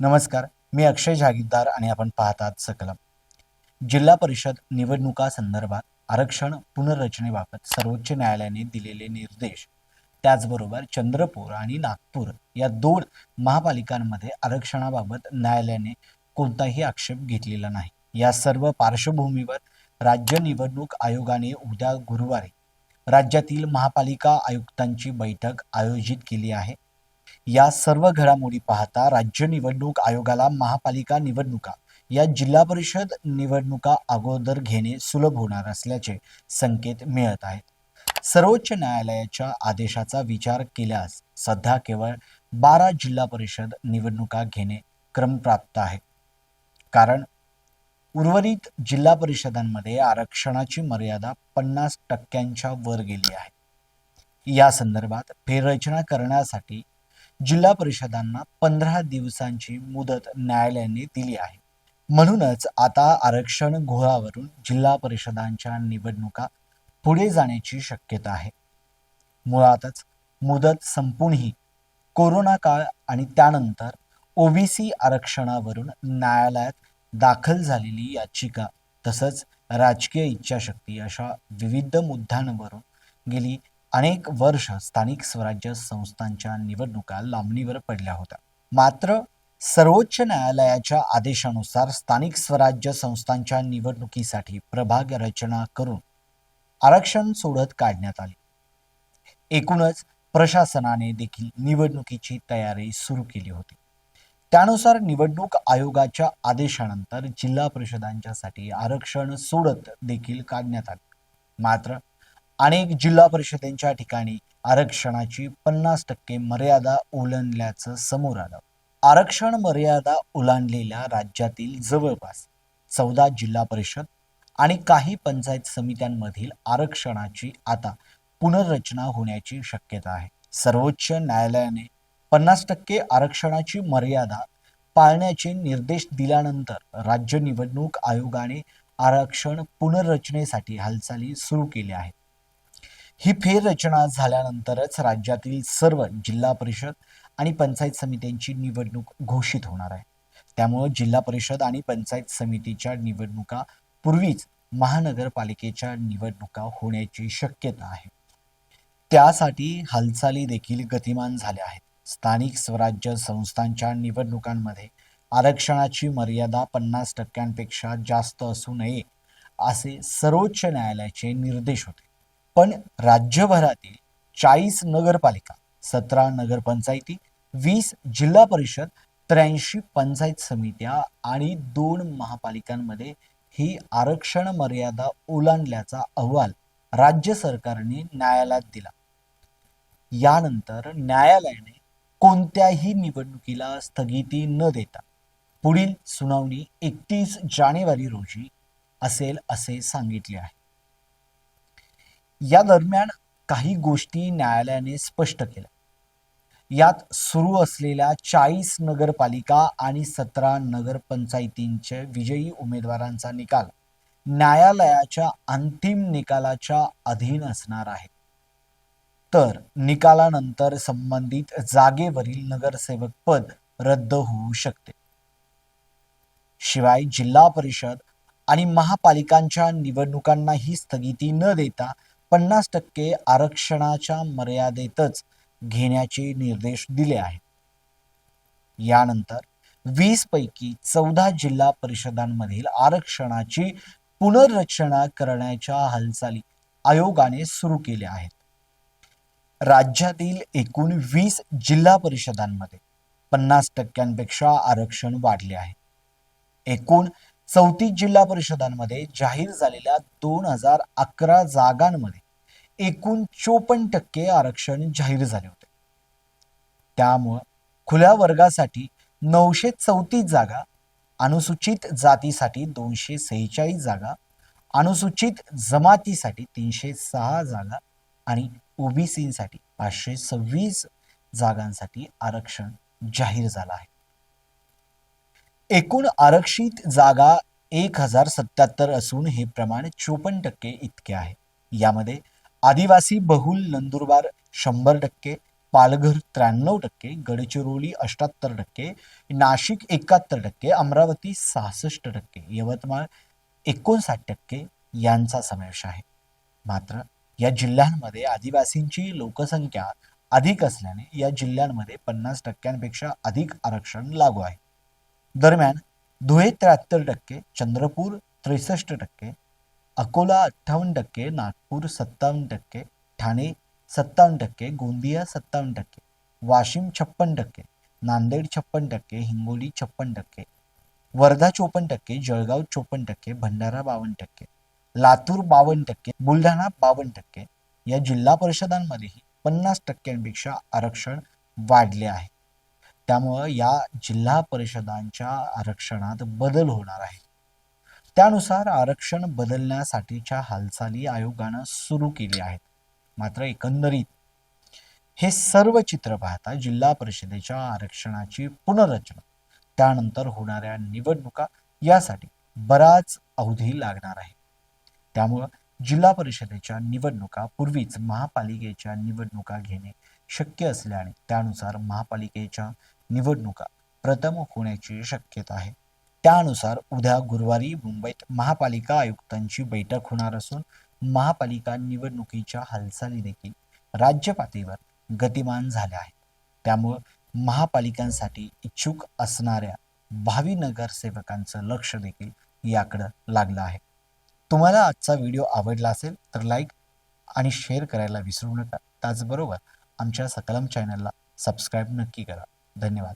नमस्कार मी अक्षय जागीरदार आणि आपण पाहतात सकलम. जिल्हा परिषद निवडणुका संदर्भात आरक्षण पुनर्रचनेबाबत सर्वोच्च न्यायालयाने दिलेले निर्देश त्याचबरोबर चंद्रपूर आणि नागपूर या दोन महापालिकांमध्ये आरक्षणाबाबत न्यायालयाने कोणताही आक्षेप घेतलेला नाही. या सर्व पार्श्वभूमीवर राज्य निवडणूक आयोगाने उद्या गुरुवारी राज्यातील महापालिका आयुक्तांची बैठक आयोजित केली आहे. या सर्व घडामोडी पाहता राज्य निवडणूक आयोगाला महापालिका निवडणुका या जिल्हा परिषद निवडणुका अगोदर घेणे सुलभ होणार असल्याचे संकेत मिळत आहेत. सर्वोच्च न्यायालयाच्या आदेशाचा विचार केल्यास सध्या केवळ बारा जिल्हा परिषद निवडणुका घेणे क्रमप्राप्त आहे. कारण उर्वरित जिल्हा परिषदांमध्ये आरक्षणाची मर्यादा पन्नास टक्क्यांच्या वर गेली आहे. या संदर्भात फेररचना करण्यासाठी जिल्हा परिषदांना पंधरा दिवसांची मुदत न्यायालयाने दिली आहे. म्हणूनच आता आरक्षण घोळावरून जिल्हा परिषदांच्या निवडणुका पुढे जाण्याची शक्यता आहे. मुळातच मुदत संपूनही कोरोना काळ आणि त्यानंतर ओबीसी आरक्षणावरून न्यायालयात दाखल झालेली याचिका तसंच राजकीय इच्छाशक्ती अशा विविध मुद्द्यांवरून गेली अनेक वर्ष स्थानिक स्वराज्य संस्थांच्या निवडणुका लांबणीवर पडल्या होत्या. मात्र सर्वोच्च न्यायालयाच्या आदेशानुसार स्थानिक स्वराज्य संस्थांच्या निवडणुकीसाठी प्रभाग रचना करून आरक्षण सोडत काढण्यात आले. एकूणच प्रशासनाने देखील निवडणुकीची तयारी सुरू केली होती. त्यानुसार निवडणूक आयोगाच्या आदेशानंतर जिल्हा परिषदांच्यासाठी आरक्षण सोडत देखील काढण्यात आले. मात्र अनेक जिल्हा परिषदेच्या ठिकाणी आरक्षणाची पन्नास टक्के मर्यादा ओलांडल्याचं समोर आलं. आरक्षण मर्यादा ओलांडलेल्या राज्यातील जवळपास चौदा जिल्हा परिषद आणि काही पंचायत समित्यांमधील आरक्षणाची आता पुनर्रचना होण्याची शक्यता आहे. सर्वोच्च न्यायालयाने पन्नास टक्के आरक्षणाची मर्यादा पाळण्याचे निर्देश दिल्यानंतर राज्य निवडणूक आयोगाने आरक्षण पुनर्रचनेसाठी हालचाली सुरू केल्या आहेत. ही फेररचना झाल्यानंतरच राज्यातील सर्व जिल्हा परिषद आणि पंचायत समित्यांची निवडणूक घोषित होणार आहे. त्यामुळे जिल्हा परिषद आणि पंचायत समितीच्या निवडणुका पूर्वीच महानगरपालिकेच्या निवडणुका होण्याची शक्यता आहे. त्यासाठी हालचाली देखील गतिमान झाल्या आहेत. स्थानिक स्वराज्य संस्थांच्या निवडणुकांमध्ये आरक्षणाची मर्यादा पन्नास टक्क्यांपेक्षा जास्त असू नये असे सर्वोच्च न्यायालयाचे निर्देश होते. पण राज्यभरातील चाळीस नगरपालिका सतरा नगरपंचायती वीस जिल्हा परिषद त्र्याऐंशी पंचायत समित्या आणि दोन महापालिकांमध्ये ही आरक्षण मर्यादा ओलांडल्याचा अहवाल राज्य सरकारने न्यायालयात दिला. यानंतर न्यायालयाने कोणत्याही निवडणुकीला स्थगिती न देता पुढील सुनावणी एकतीस जानेवारी रोजी असेल असे सांगितले आहे. या दरम्यान काही गोष्टी न्यायालयाने स्पष्ट केल्या. यात सुरू असलेल्या चाळीस नगरपालिका आणि सतरा नगरपंचायतींचे विजयी उमेदवारांचा निकाल न्यायालयाच्या अंतिम निकालाच्या अधीन असणार आहे. तर निकालानंतर संबंधित जागेवरील नगरसेवक पद रद्द होऊ शकते. शिवाय जिल्हा परिषद आणि महापालिकांच्या निवडणुकांनाही स्थगिती न देता पन्नास टक्के आरक्षणाच्या मर्यादेतच घेण्याचे निर्देश दिले आहेत. यानंतर वीस पैकी चौदा जिल्हा परिषदांमधील आरक्षणाची पुनर्रचना करण्याच्या हालचाली आयोगाने सुरू केल्या आहेत. राज्यातील एकूण वीस जिल्हा परिषदांमध्ये पन्नास टक्क्यांपेक्षा आरक्षण वाढले आहे. एकूण चौतीस जिल्हा परिषदांमध्ये जाहीर झालेल्या दोन हजार अकरा जागांमध्ये एकूण चोपन्न टक्के आरक्षण जाहीर झाले होते. त्यामुळं खुल्या वर्गासाठी नऊशे चौतीस जागा अनुसूचित जातीसाठी दोनशे सेहेचाळीस जागा अनुसूचित जमातीसाठी तीनशे सहा जागा आणि ओबीसीसाठी पाचशे सव्वीस जागांसाठी आरक्षण जाहीर झालं आहे. एकूण आरक्षित जागा एक हजार सत्याहत्तर असून हे प्रमाण चोपन्न टक्के इतके आहे. यामध्ये आदिवासी बहुल नंदुरबार शंभर टक्के पालघर त्र्याण्णव टक्के गडचिरोली अष्ट्याहत्तर टक्के नाशिक एकाहत्तर टक्के अमरावती सहासष्ट टक्के यवतमाळ एकोणसाठ टक्के यांचा समावेश आहे. मात्र या जिल्ह्यांमध्ये आदिवासींची लोकसंख्या अधिक असल्याने या जिल्ह्यांमध्ये पन्नास टक्क्यांपेक्षा अधिक आरक्षण लागू आहे. दरम्यान धुळे त्र्याहत्तर टक्के चंद्रपूर त्रेसष्ट टक्के अकोला अठ्ठावन्न टक्के नागपूर सत्तावन्न टक्के ठाणे सत्तावन्न टक्के गोंदिया सत्तावन्न टक्के वाशिम छप्पन टक्के नांदेड छप्पन टक्के हिंगोली छप्पन टक्के वर्धा चोपन्न टक्के जळगाव चोपन्न टक्के भंडारा बावन्न टक्के लातूर बावन्न टक्के बुलढाणा बावन्न टक्के या जिल्हा परिषदांमध्येही पन्नास टक्क्यांपेक्षा आरक्षण वाढले आहे. त्यामुळं या जिल्हा परिषदांच्या आरक्षणात बदल होणार आहे. त्यानुसार आरक्षण बदलण्यासाठीच्या हालचाली आयोगानं सुरू केली आहेत. मात्र एकंदरीत हे सर्व चित्र पाहता जिल्हा परिषदेच्या आरक्षणाची पुनर्रचना त्यानंतर होणाऱ्या निवडणुका यासाठी बराच अवधी लागणार आहे. त्यामुळं जिल्हा परिषदेच्या निवडणुका पूर्वीच महापालिकेच्या निवडणुका घेणे शक्य असल्याने त्यानुसार महापालिकेच्या निवडणुका प्रथम होण्याची शक्यता आहे. त्यानुसार उद्या गुरुवारी मुंबईत महापालिका आयुक्तांची बैठक होणार असून महापालिका निवडणुकीच्या हालचाली देखील राज्य पातळीवर गतिमान झाल्या आहेत. त्यामुळं महापालिकांसाठी इच्छुक असणाऱ्या भावी नगरसेवकांचं लक्ष देखील याकडं लागलं आहे. तुम्हाला आजचा व्हिडिओ आवडला असेल तर लाईक आणि शेअर करायला विसरू नका. त्याचबरोबर आमच्या सकलम चॅनलला सबस्क्राईब नक्की करा. धन्यवाद.